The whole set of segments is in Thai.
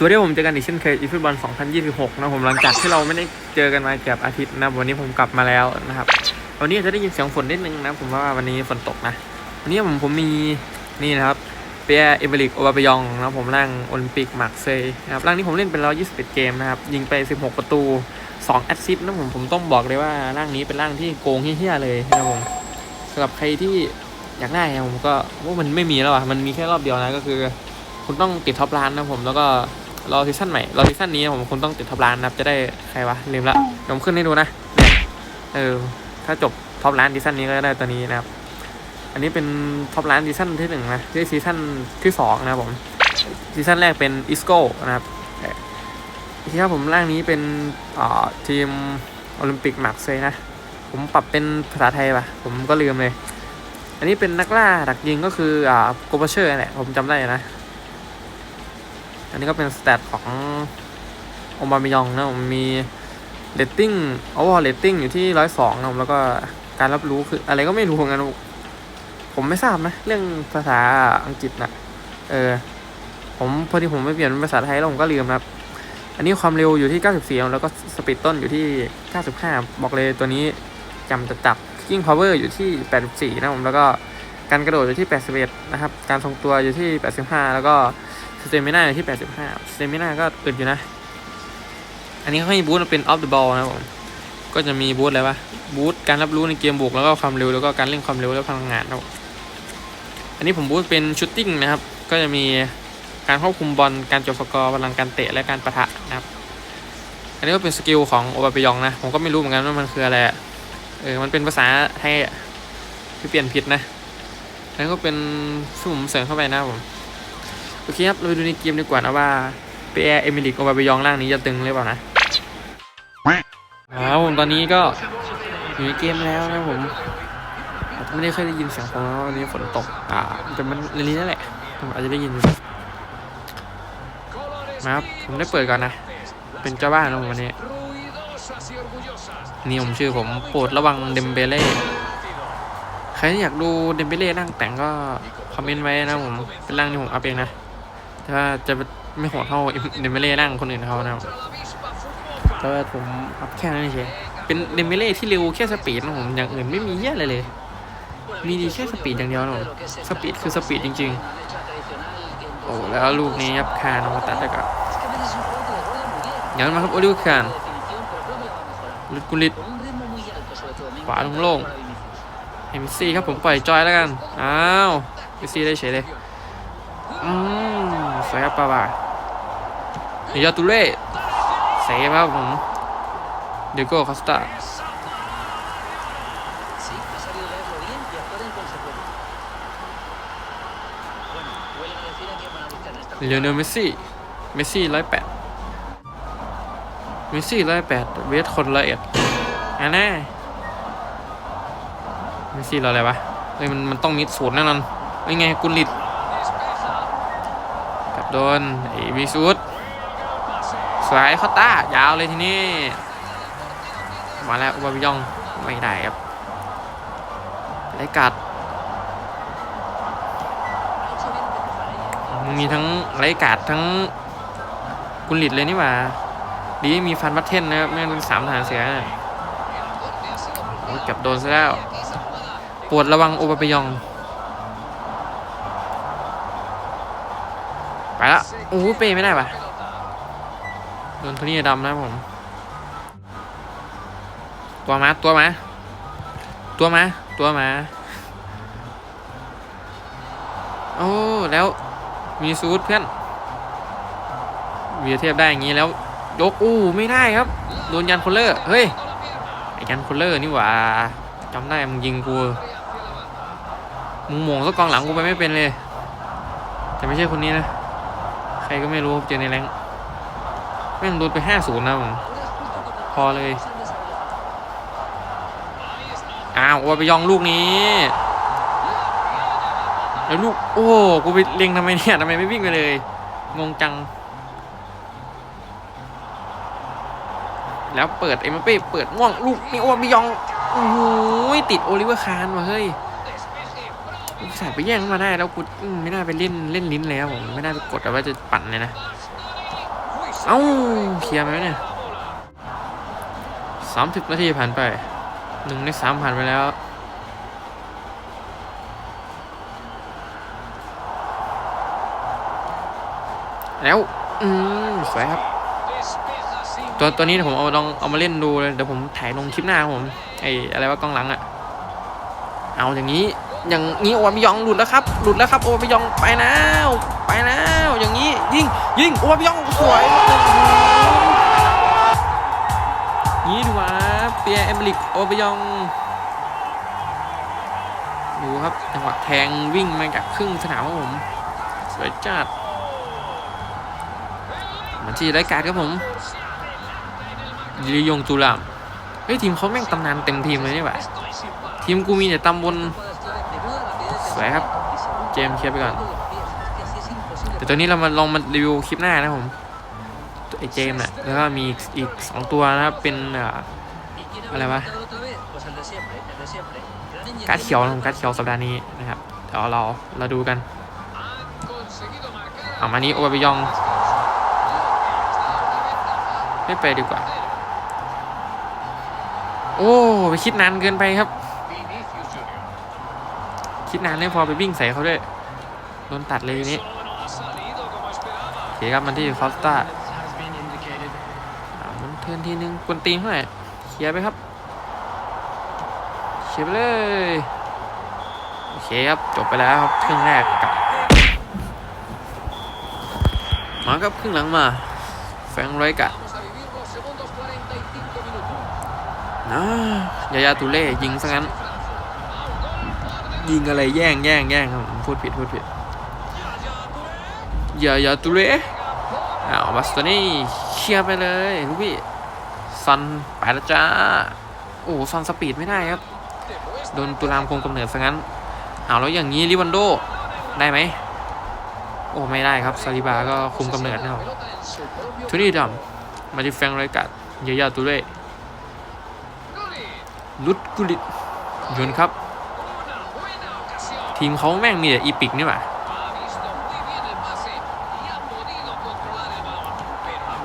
สวัสดีผมเจอกันอีกเช่นเคยอีฟุตบอล 2026 นะผมหลังจากที่เราไม่ได้เจอกันมาเกือบอาทิตย์นะวันนี้ผมกลับมาแล้วนะครับ วันนี้จะได้ยินเสียงฝนนิดนึงนะผมว่าวันนี้ฝนตกนะ วันนี้ผมผมมีนี่นะครับเปียเอเบริกโอบาเบยองนะผมร่างโอลิมปิกมาร์กเซย์นะครับร่างนี้ผมเล่นเป็น121 เกมนะครับยิงไป 16 ประตู 2 แอสซิสต์นะผมผมต้องบอกเลยว่าร่างนี้เป็นร่างที่โกงเฮี้ยๆเลยนะผมสำหรับใครที่อยากได้ผมก็ว่ามันไม่มีแล้วอะมันมีแค่รอบเดียวนะก็คือคุณต้องติดท็อปล้านนะผมแล้วก็ รอซีซั่นใหม่รอซีซั่นนี้ผมคุณต้องติดท็อปล้านนะครับจะได้ใครวะลืมละยวผมขึ้นให้ดูนะเนี่ยเออถ้าจบท็อปล้านซีซั่นนี้ก็ได้ตัวนี้นะครับ อันนี้เป็นท็อปล้านซีซั่นที่หนึ่งนะที่ซีซั่นที่สองนะครับผมซีซั่นแรกเป็นอิสโก้นะครับที่ครับผมร่างนี้เป็นอ่าทีมโอลิมปิกหมากเซย์นะ ผมปรับเป็นภาษาไทยปะผมก็ลืมเลย อันนี้เป็นนักล่าดักยิงก็คืออ่าโกเบเชอร์แหละผมจำได้นะ อันนี้ก็เป็นสแตทของอมบามิยองนะผมมีเรตติ้งโอเวอร์เรตติ้งอยู่ที่ร้อยสองนะผมแล้วก็การรับรู้คืออะไรก็ไม่รู้เหมือนกันผมไม่ทราบนะ เรื่องภาษาอังกฤษนะเออ ผมพอดีผมไม่เปลี่ยนเป็นภาษาไทยแล้วผมก็ลืมนะครับ อันนี้ความเร็วอยู่ที่ 94 แล้วก็สปีดต้นอยู่ที่ 95 บอกเลยตัวนี้จำจะจับยิ่ง power อร์อยู่ที่ 84 นะผมแล้วก็การกระโดดอยู่ที่ 81 นะครับ การทรงตัวอยู่ที่ 85 แล้วก็ เตมิน่าอยู่ที่ 85สเตมิน่าก็อึดอยู่นะ อันนี้เขาให้บูทเป็น off the ball นะผม ก็จะมีบูทอะไรวะ บูทการรับรู้ในเกมบุกแล้วก็ความเร็วแล้วก็การเล่นความเร็วแล้วพลังงานนะครับอันนี้ผมบูทเป็นชูตติ้งนะครับ ก็จะมีการควบคุมบอล การจบสกอร์พลังการเตะและการประทะนะครับ อันนี้ก็เป็นสกิลของโอบาเปยองนะ ผมก็ไม่รู้เหมือนกันว่ามันคืออะไร เออ มันเป็นภาษาไทยที่เปลี่ยนผิดนะอันนี้ก็เป็นสุ่มเสริมเข้าไปนะผม โอเคครับ เราไปดูในเกมดีกว่านะว่าเปียเอมิลิกโอบาเปยองร่างนี้จะตึงหรือเปล่านะครับผมตอนนี้ก็อยู่ในเกมแล้วนะผมไม่ได้เคยได้ยินเสียงเพราะว่าวันนี้ฝนตก อ่าแต่มันเรนนี้นั่นแหละผมอาจจะได้ยินอยู่มาครับ ผมได้เปิดก่อนนะ เป็นเจ้าบ้านนะผมวันนี้ นี่ผมชื่อผมโปรดระวังเดมเบเล่ใครที่อยากดูเดมเบเล่นั่งแต่งก็คอมเมนต์ไว้นะผม เป็นร่างที่ผมอัพเองนะ แต่ว่าจะไม่โหดเท่าเดมเบเล่นั่งคนอื่นเขานะครับแต่ว่าผมอัพแค่นั้นเฉยเป็นเดมเบเล่ที่เร็วแค่สปีดนะผมอย่างอื่นไม่มีเยอะเลยเลย มีดีแค่สปีดอย่างเดียวนะผมสปีดคือสปีดจริง ๆ โอ้แล้วลูกนี้ยับคานมาตัดได้ก่อย่างนั้นมาครับโอลิวอคานลุดกุลิตขวาลงโล่งๆให้มิซี่ครับผมปล่อยจอยแล้วกัน อ้าวมิซี่ได้เฉยเลย สวยครับปาบาเดียตุเล่เซฟครับผมเดโก้คอสตาเลโอเนเมสซี่ เมสซี่ร้อยแปดเมสซี่ร้อยแปดเวทคนละเอ็ดอันแน่เมสซี่เราอะไรวะเฮ้ยมันมันต้องมิดศูนย์แน่นอนยังไงกุลิต โดนอ้วีซูดสวยเข้าต้ายาวเลยทีนี้ มาแล้วอุบาบิยองไม่ได้ครับไรกัดมีทั้งไรกาดทั้งกุลิตเลยนี่หว่าดีมีฟันวัดเทนนะครับไม่งั้นเป็นสามทหารเสือนะโอ้ยเกับโดนซะแล้ว ปวดระวังโอบาปยอง โอ้เปย์ไม่ได้ปะโดนโทนี่ดำนะผม ตัวมาตัวมา ตัวมา ตัวมา โอ้ แล้วมีซูดเพื่อนเวียเทียบได้อย่างนี้แล้วยกอู้ไม่ได้ครับโดนยันคนเลอร์เฮ้ยไอ้ยันคนเลอร์นี่หว่าจำได้มึงยิงกูมึงหมงสักกองหลังกูไปไม่เป็นเลย แต่ไม่ใช่คนนี้นะ ใครก็ไม่รู้เจอในแรงแม่งโดนไปห้าศูนย์นะผมพอเลย อ้าวว่าไปยองลูกนี้แล้วลูก โอ้กูไปเล็งทำไมเนี่ยทำไมไม่วิ่งไปเลย งงจัง แล้วเปิดเอ็มเป้เปิดม่วงลูกนี่โอ้มิยองโอ้โหติดโอลิเวอร์คานว่ะเฮ้ย อุตส่าห์ไปแย่งมาได้แล้วกูไม่น่าไปเล่นเล่นลิ้นเลยครับผมไม่น่าไปกดแต่ว่าจะปั่นเลยนะเอ้าเคลียร์ไหมเนี่ยสามสิบนาทีผ่านไปหนึ่งในสามผ่านไปแล้วแล้ว อืมสวยครับ ตัวตัวนี้ผมเอาลองเอามาเล่นดูเลย เดี๋ยวผมถ่ายลงคลิปหน้าผม ไออะไรว่ากล้องหลังอะ เอาอย่างนี้ อย่างนี้โอวามิยองหลุดแล้วครับ หลุดแล้วครับโอวามิยองไปแล้ว ไปแล้ว อย่างนี้ยิงยิงโอวามิยองสวยนี่ดูว่าเปียเอมลิกโอวามิยองดูครับจังหวะแทงวิ่งมาจากครึ่งสนามครับผมสวยจัดมาที่รการครับผมลียงตุลามเฮ้ยทีมเขาแม่งตำนานเต็มทีมเลยนี่หว่าทีมกูมีแต่ตำบล วยครับ เจมเคลียร์ไปก่อน แต่ตอนนี้เรามาลองมารีวิวคลิปหน้านะผมไอเจมส์น่ะแล้วก็มีอีกสองตัวนะครับ เป็นอะไรวะการ์ดเขียวนะผมการ์ดเขียวสัปดาห์นี้นะครับเดี๋ยวเราเราดูกันเอามานี้โอเบยอง ไม่ไปดีกว่า โอ้ ไปคิดนานเกินไปครับ คิดนานไม่พอไปวิ่งใส่เขาด้วยโดนตัดเลยนี้โอเคครับมันที่คอสตาอ่ามันเทินทีนึงกวนตีนเท่าไหร่เคลียร์ไปครับเคลียร์ไปเลยโอเคครับจบไปแล้วครับครึ่งแรกกับมาครับครึ่งหลังมาแฟงไรกะนะยายาตุเล่ยิงซะงั้น ยิงอะไรแย่งแย่งแย่งครับพูดผิดพูดผิดยายาตุเล่อ้าวบัสตันี้เคลียร์ไปเลยลูกพี่ซันไปแล้วจ้าโอ้ซันสปีดไม่ได้ครับโดนตุลามคงกำเนิดซะงั้นเอาแล้วอย่างนี้ลิวันโดได้ไหมโอ้ไม่ได้ครับซาลิบาก็คุมกำเนิดนะครับทุนี่ดำมาที่แฟงไรกัดเยายาตุเล่ลุดกุลิตยนครับ ทีมเขาแม่งมีแต่อีปิกนี่หว่า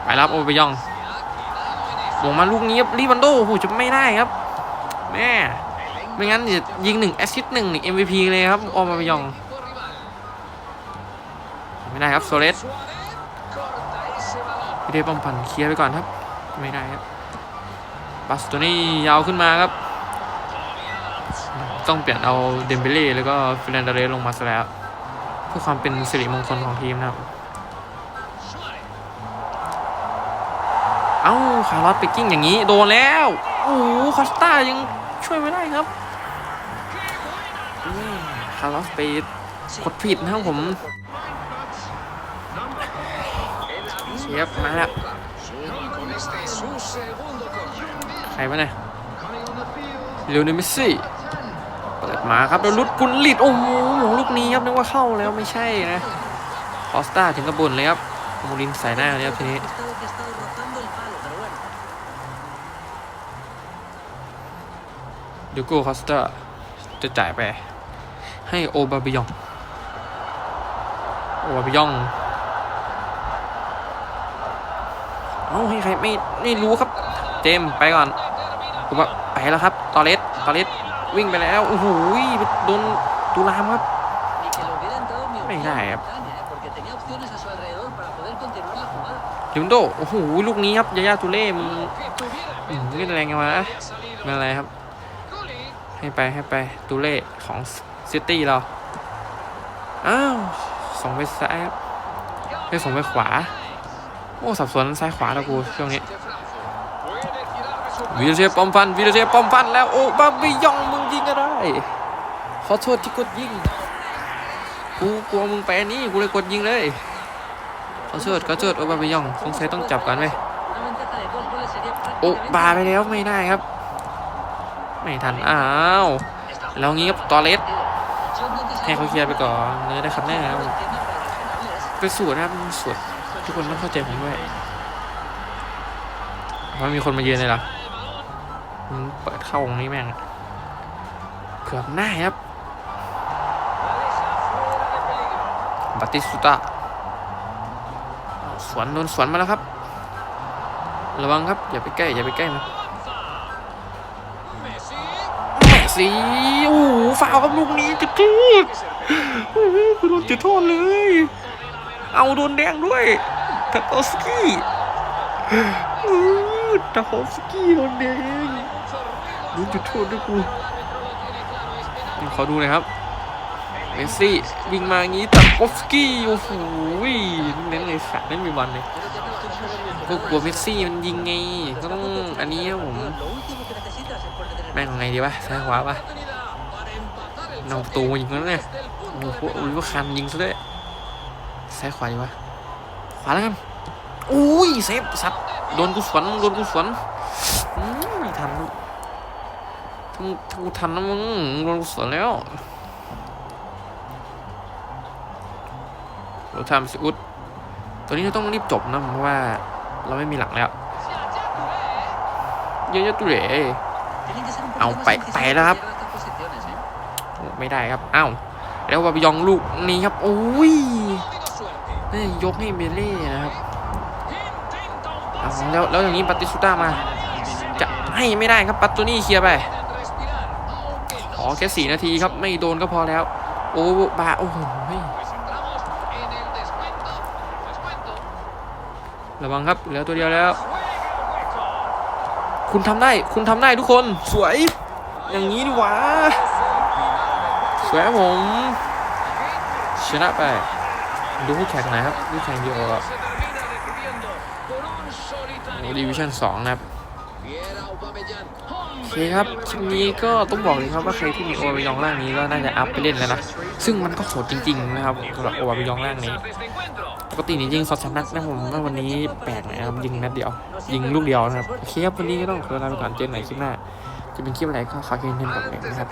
ไปรับโอเบยองลงมาลูกนี้รีบันโดโอ้โหจะไม่ได้ครับ แม่ไม่งั้นจะยิงหนึ่งแอสซิสต์หนึ่งนี่ MVP เลยครับโอเบยอง ไม่ได้ครับโซเลสพี่เดป้อมพันเคลียร์ไปก่อนครับ ไม่ได้ครับบัสตัวนี้ยาวขึ้นมาครับ ต้องเปลี่ยนเอาเดมเบเล่แล้วก็ฟิลันเดเรสลงมาซะแล้ว เพื่อความเป็นสิริมงคลของทีมนะครับ เอ้าคาร์ลอสไปกิ้งอย่างนี้ โดนแล้วโอ้โหคอสตายังช่วยไม่ได้ครับคาร์ลอสไปกดผิดนะครับผมเชียบมาแล้วใครวะเนี่ยเรโอเนลเมสซี่ มาครับแล้วลุดกุนลิดโอ้โหลูกนี้ครับนึกว่าเข้าแล้วไม่ใช่นะคอสตาถึงกระบุนเลยครับโมลินใส่หน้าเลยครับทีนี้ดิโก้คอสตาจะจ่ายไป ให้โอบาบิยองโอบาบิยองเอ้าให้ใครไม่ไม่รู้ครับ เจมไปก่อนผมว่าไปแล้วครับ ตอเลสตอเลส วิ่งไปแล้วโอ้โหโดนตุลามครับไม่ได้ครับลิมโดโอ้โหลูกนี้ครับยายาตุเล่มึงอืมเล่นแรงไงวะไม่เป็นไรครับ ให้ไปให้ไปตุเล่ของซิตี้เราอ้าวส่งไปซ้ายครับให้ส่งไปขวา โอ้สับสนซ้ายขวาแล้วกูช่วงนี้วีรเทพป้อมฟันวีรเทพป้อมฟันแล้วโอ้บาบิยองมึงยิงอะไร ขอโทษที่กดยิง กูกลัวมึงไปอันนี้กูเลยกดยิงเลย ขอโทษขอโทษโอบาบิยองสงสัยต้องจับกันไหมโอ้บาไปแล้วไม่ได้ครับ ไม่ทันอ้าวแล้วงี้ครับตอเลสให้เขาเคลียร์ไปก่อนเนื้อได้ครับแน่ครับเป็นสูตรนะครับสูตรทุกคนต้องเข้าใจผมด้วยเพราะมีคนมาเยืนเลยหรอเปิดเข้าตรงนี้แม่ง กือบหน้าครับบัติสตุตาสวนโดนสวนมาแล้วครับ ระวังครับ อย่าไปใกล้ อย่าไปใกล้มัน Messi. แมสซี่โอ้โหฟาวกับลูกนี้จุดโทษโอ้โหคือโดนจุดโทษเลย เอาโดนแดงด้วยตาโคฟสกี้อื้อตาโคฟสกี้โดนแดงโดนจุดโทษด้วยกู ขอดูหน่อยครับเมสซี่วิ่งมาอย่างนี้ตาโคฟสกี้โอ้โหเน้นเลยสัตว์เล่มีบอลเลยก็กลัวเมสซี่มันยิงไงก็ต้องอันนี้ครับผมแม่งไงดีวะซ้ายขวาปะนอกตูยิงแล้วเนี่ยโอ้โหอุ้ยว่าคันยิงซะด้วยซ้ายขวาดีวะขวาแล้วกันอุ้ยเซฟสัตว์โดนกูสวนโดนกูสวนอืมไม่ทันลู กูทันนะมึงโดนสวนแล้วเราทำสิอุดตัวนี้เราต้องรีบจบนะเพราะว่าเราไม่มีหลังแล้วเยอะๆตุเร Tienen que ser un Au, poquito más pa- incisos pa- para era- llegar a estas posiciones, ¿eh? ไม่ได้ครับอ้าวแล้ววาบยองลูกนี้ครับโอ้ย Tenido suerte. เอ้ยกให้เบเล่นะครับแล้วแล้วอย่างนี้ปาติสตูต้ามา จะให้ไม่ได้ครับปัตตูนี่เคลียร์ไป อแค่สี่นาทีครับไม่โดนก็พอแล้ว โอ้บาโอ้โห pues entramos en el descuento. Descuento. ระวังครับเหลือตัวเดียวแล้ว Juega hueco. คุณทำได้คุณทำได้ทุกคนสวย อย่างนี้ดีหวะสวยครับผมชนะไปดูคู่แข่งหน่อยครับคู่แข่งเดียวกับ Se termina decidiendo por un solitario. ดิวิชั่นสองนะครับ Viera Aubameyang. โอเคครับคลิปนี้ก็ต้องบอกเลยครับว่าใครที่มีโอวาบิยองร่างนี้ก็น่าจะอัพไปเล่นแล้วนะ ซึ่งมันก็โหดจริง ๆ นะครับสำหรับโอวาบิยองร่างนี้ปกตินี่ยิงสอดสนัดนะผมว่าวันนี้แปลกนะครับยิงนัดเดียว ยิงลูกเดียวนะครับโอเคครับวันนี้ก็ต้องขอลาไปก่อนเจอกันใหม่คลิปหน้าจะเป็นคลิปอะไรก็ขอแค่นี้ก่อนเลย Antes นะครับ